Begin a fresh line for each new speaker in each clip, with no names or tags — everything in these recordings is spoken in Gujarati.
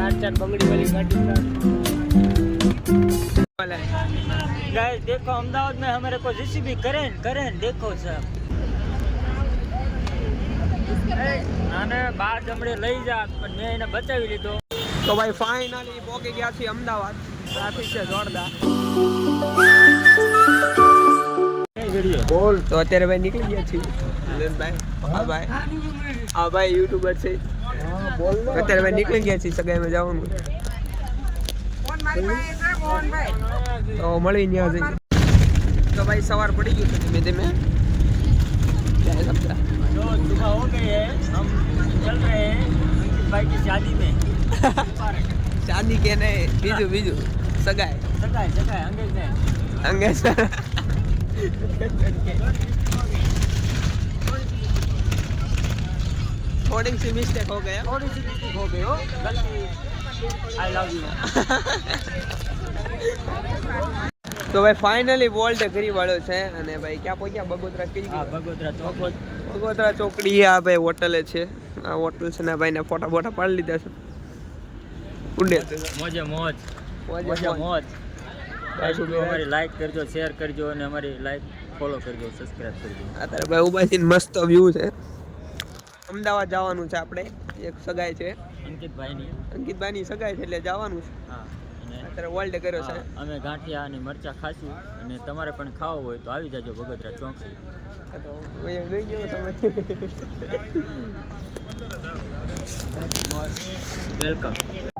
चार चार बगड़ी वाली गाड़ी गाइस देखो अहमदाबाद में हमारे को जेसीबी करें करें देखो सब આને બાર જમડે લઈ જા પણ મેં એને બચાવી લીધો
તો ભાઈ ફાઇનલી પહોંચી ગયા છીએ અમદાવાદ ટ્રાફિક છે જોરદાર બોલ તો અત્યારે ભાઈ નીકળી ગયા છીએ ભાઈ હા ભાઈ હા ભાઈ યુટ્યુબર છે અત્યારે ભાઈ નીકળી ગયા છીએ સગાઈમાં જવાનું. તો મળી ગયા જઈએ. તો ભાઈ સવાર પડી ગયું છે ધીમે ધીમે. શાદી કે નહીં બીજું બીજું. સગાઈ.
સગાઈ સગાઈ અંગેજ
અંગેજ थोड़ी सी मिस्टेक हो गया
थोड़ी सी मिस्टेक हो गई हो गलती आई लव यू
તો ભાઈ ફાઇનલી વોલ્ટ ઘરી વાળો છે અને ભાઈ ક્યાં પહોંચ્યા બગોદરા કઈ
હા બગોદરા ચોક
બગોદરા ચોકડી આ ભાઈ હોટલે છે આ હોટલ છે ને ભાઈને ફોટા બોટા પાડી લીધા છે ઉડે
મોજે મોજ
મોજે
મોજે
મોજ.
મોજ
પાછું
તો અમારી લાઈક કરજો શેર કરજો અને અમારી લાઈક ફોલો કરજો સબસ્ક્રાઇબ કરજો
અત્યારે ભાઈ ઉભા થઈને મસ્ત વ્યૂ છે અમદાવાદ જવાનું છે આપણે. એક સગાઈ છે.
અંકિતભાઈની.
અંકિતભાઈની સગાઈ છે એટલે જવાનું છે.
હા
અત્યારે વર્લ્ડ કર્યો છે.
અમે ગાંઠિયા અને મરચા ખાશું અને તમારે પણ ખાવું હોય તો આવી જાજો બગોદરા
ચોકસી
વેલકમ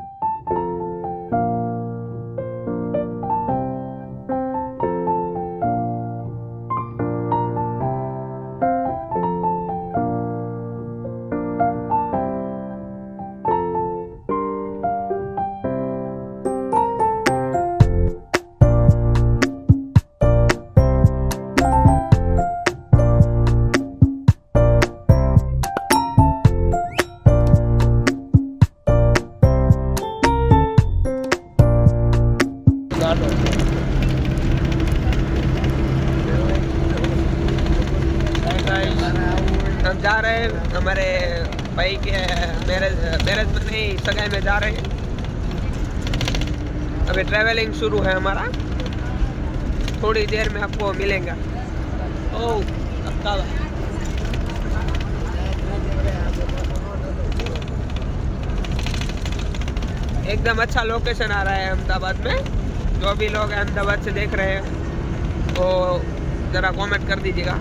हम जा रहे हैं, हमारे भाई के मैरिज मैरिज में नहीं, सगाई में जा रहे हैं। अभी ट्रैवलिंग शुरू है हमारा। थोड़ी देर में आपको मिलेंगे। ओ अक्का एकदम अच्छा लोकेशन आ रहा है अहमदाबाद में। जो भी लोग अहमदाबाद से देख रहे हैं वो ज़रा कमेंट कर दीजिएगा।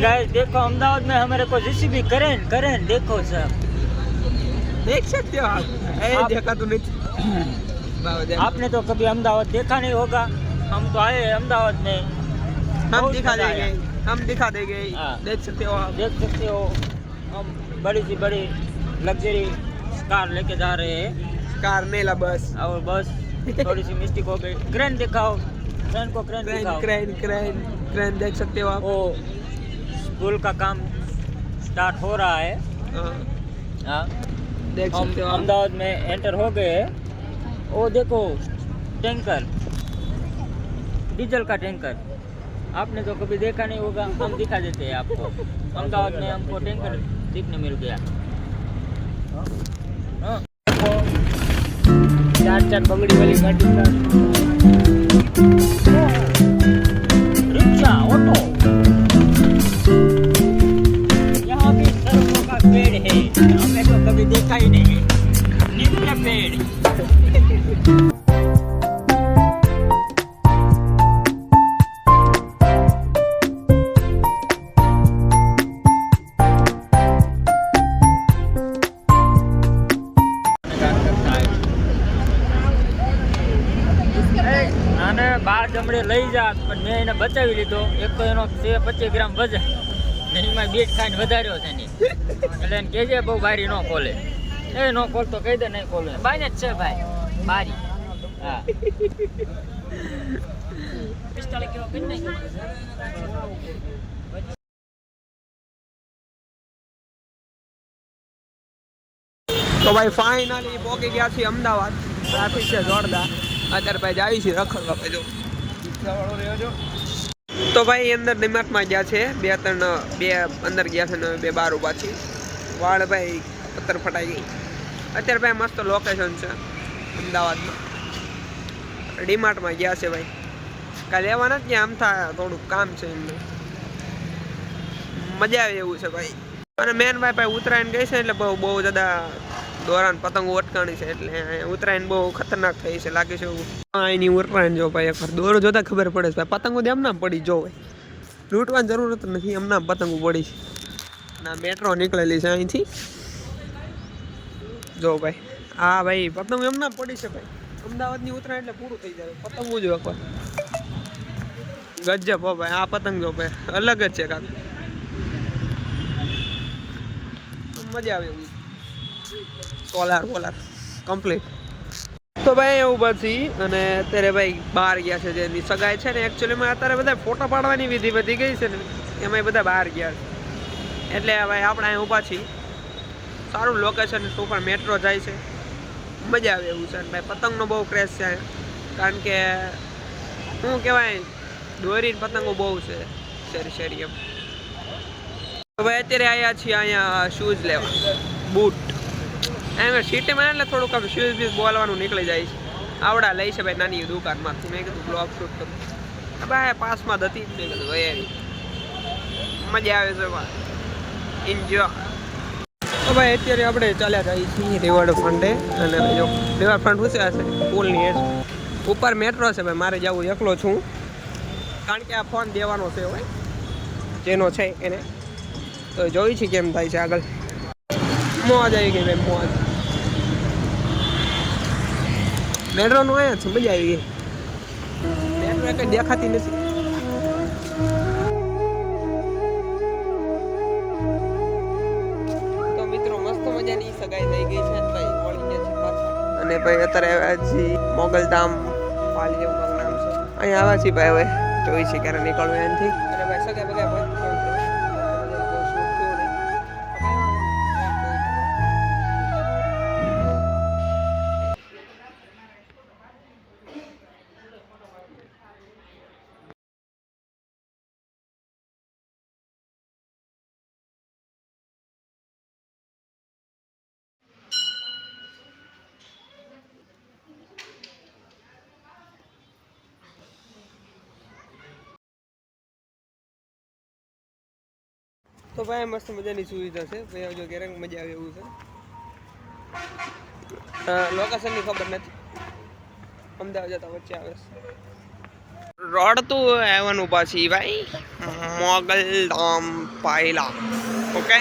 गाइस देखो अहमदाबाद में हमारे को जेसीबी करें करें देखो सर।
देख सकते हो आप? ए, देखा। तो नहीं
आपने तो कभी अहमदाबाद देखा नहीं होगा। हम तो आए अहमदाबाद में।
हम दिखा देंगे। हम दिखा देंगे।
हाँ।
देख सकते हो आप।
देख सकते हो हम बड़ी सी बड़ी लग्जरी कार लेके जा रहे हैं।
कार मेला बस।
और बस थोड़ी सी मिस्टेक हो गई। क्रेन दिखाओ। क्रेन को
crane
crane
crane crane crane देख सकते हो आप।
वो स्कूल का काम स्टार्ट हो रहा है।
हाँ,
हाँ।
देख सकते हो
अहमदाबाद में एंटर हो गए। वो देखो टैंकर डीजल का टैंकर आपने तो कभी देखा नहीं होगा, हम दिखा देते हैं आपको। अहमदाबाद में हमको टैंकर देखने मिल गया। चार चार बंगड़ी वाली गाड़ी આને બાર લઈ જા પણ મેં એને બચાવી લીધો. એક તો એનો બે પચીસ ગ્રામ વજન. ને એમાં બીટ ખાઈને વધાર્યો છે એની. એટલે એને કહેજે બહુ બારી ન ખોલે. એ નો ખોલતો કહી દે નહીં ખોલે. બાઈને જ છે ભાઈ. બારી. હા. પિસ્તાળીસ કિલો કરી નાખ્યો.
તો ભાઈ ફાઇનલી પહોંચી ગયા છીએ અમદાવાદ. ટ્રાફિક છે જોરદાર. અત્યારે ભાઈ જાય છે રખડવા. ભાઈ જો તો ભાઈ અંદર ડિમાર્ટમાં ગયા છે. બે ત્રણ, બે અંદર ગયા છે ને બે બાર ઊભા છે વાળ ભાઈ પથ્થર ફટાઈ ગઈ. અત્યારે ભાઈ મસ્ત લોકેશન છે, અમદાવાદમાં. ડીમાર્ટમાં ગયા છે ભાઈ. કાલે લેવાના જ આમ થાય થોડુંક કામ છે એમને. મજા આવે એવું છે ભાઈ. અને મેન ભાઈ ભાઈ ઉત્તરાયણ ગઈ છે એટલે બહુ બહુ જ્યાદા દોરાન પતંગો અટકાણી છે એટલે ઉત્તરાયણ બહુ ખતરનાક થઈ છે, લાગે છે એવું. એની ઉત્તરાયણ જો ભાઈ એકવાર. દોરો જોતા ખબર પડે છે ભાઈ, પતંગો એમ ના પડી, જો ભાઈ. લૂંટવાની જરૂરત નથી, એમ નામ પતંગો પડી છે. ના, મેટ્રો નીકળેલી છે અહીંથી. જો ભાઈ હા ભાઈ, પતંગ એમ ના પડી છે ભાઈ. અમદાવાદની ઉત્તરાયણ એટલે પૂરું થઈ જાય. પતંગો જો એકવાર. ગજબ હો ભાઈ, આ પતંગ જો ભાઈ, અલગ જ છે કાંક. મજા આવે એવું. સોલાર વોલાર કમ્પ્લીટ તો ભાઈ એવું પછી અને અત્યારે ભાઈ બહાર ગયા છે જેની સગાઈ છે ને એકચ્યુઅલીમાં અત્યારે બધા ફોટો પાડવાની વિધિ વધી ગઈ છે ને એમાં બધા બહાર ગયા છે. એટલે ભાઈ આપણે અહીં ઊભા છીએ. સારું લોકેશન ઉપર મેટ્રો જાય છે. મજા આવે એવું છે અને ભાઈ, પતંગનો બહુ ક્રેઝ છે. કારણ કે, શું કહેવાય દોરી પતંગો બહુ છે, શેરી શેરી એમ. તો ભાઈ અત્યારે આવ્યા છીએ અહીંયા શૂઝ લેવા. બૂટ. એમ સિટીમાં એટલે થોડુંક આમ શૂઝ બીઝ બોલવાનું નીકળી જાય છે. આવડા લઈ છે ભાઈ નાની દુકાનમાંથી મેં કીધું બ્લોગ શૂટ કરું. ભાઈ પાસમાં હતી મેં કીધું ભાઈ મજા આવે છે ભાઈ એન્જોય તો ભાઈ અત્યારે આપણે ચાલ્યા જઈએ છીએ રિવર ફ્રન્ટે અને જો રિવર ફ્રન્ટ શું હશે પુલની એજ ઉપર મેટ્રો છે ભાઈ, મારે જવું એકલો છું. કારણ કે આ ફોન દેવાનો છે હોય જેનો છે એને. તો જોઈ છે કેમ થાય છે આગળ. મોજ આવી ગઈ ભાઈ, મોજ. મેટ્રોનું અહીંયા છે મજા આવી ગઈ. મેટ્રો કંઈ દેખાતી નથી. તો મિત્રો મસ્ત મજાની સગાઈ થઈ ગઈ છે. ભાઈ મળી ગયા છે પાછા. અને ભાઈ અત્યારે આવ્યા છીએ મોગલધામ પાલી એવું નામ છે. અહીંયા આવ્યા છીએ ભાઈ હવે. જોઈ છે ક્યારે નીકળવું એનાથી. અને ભાઈ સગા બગાઈ ભાઈ તો ભાઈ, મસ્ત મજાની સુવિધા છે. ભાઈ જો ક્યારેક મજા આવે એવું છે. લોકેશનની ખબર નથી. અમદાવાદ જતા વચ્ચે આવે છે. રડતું આવવાનું પાછી ભાઈ, મોગલ ધામ પાયલા. ઓકે?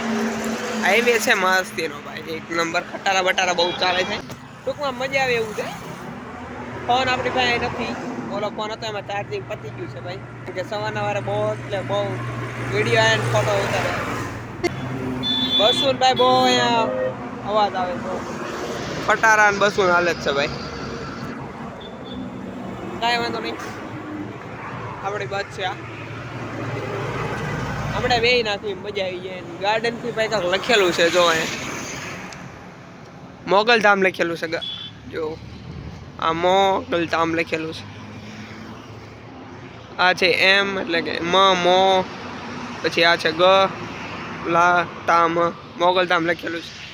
હાઈવે છે મસ્ત એનો ભાઈ. એક નંબર ખટારા બટારા બહુ ચાલે છે. ટૂંકમાં મજા આવે એવું છે. ફોન આપણી પાસે નથી. ઓલો ફોન હતો, એમાં ચાર્જિંગ પતી ગયું છે ભાઈ. કે સવારના વારે બહુ એટલે બહુ વીડિયો એન્ડ ફોટો ઉતારે. બસુન ભાઈ બહુ અહીંયા અવાજ આવે છે. પટારા ને બસુર હાલત છે ભાઈ. કાંઈ વાંધો નહીં. આપણી બસ છે આ. આપણે બે નાખી મજા આવી જાય ગાર્ડનથી ભાઈ કાંક લખેલું છે જો અહીંયા. મોગલધામ લખેલું છે જો. આ મોગલધામ લખેલું છે. આ છે એમ એટલે કે મ મો પછી આ છે ગ. લા તામ મોગલધામ લખેલું છે.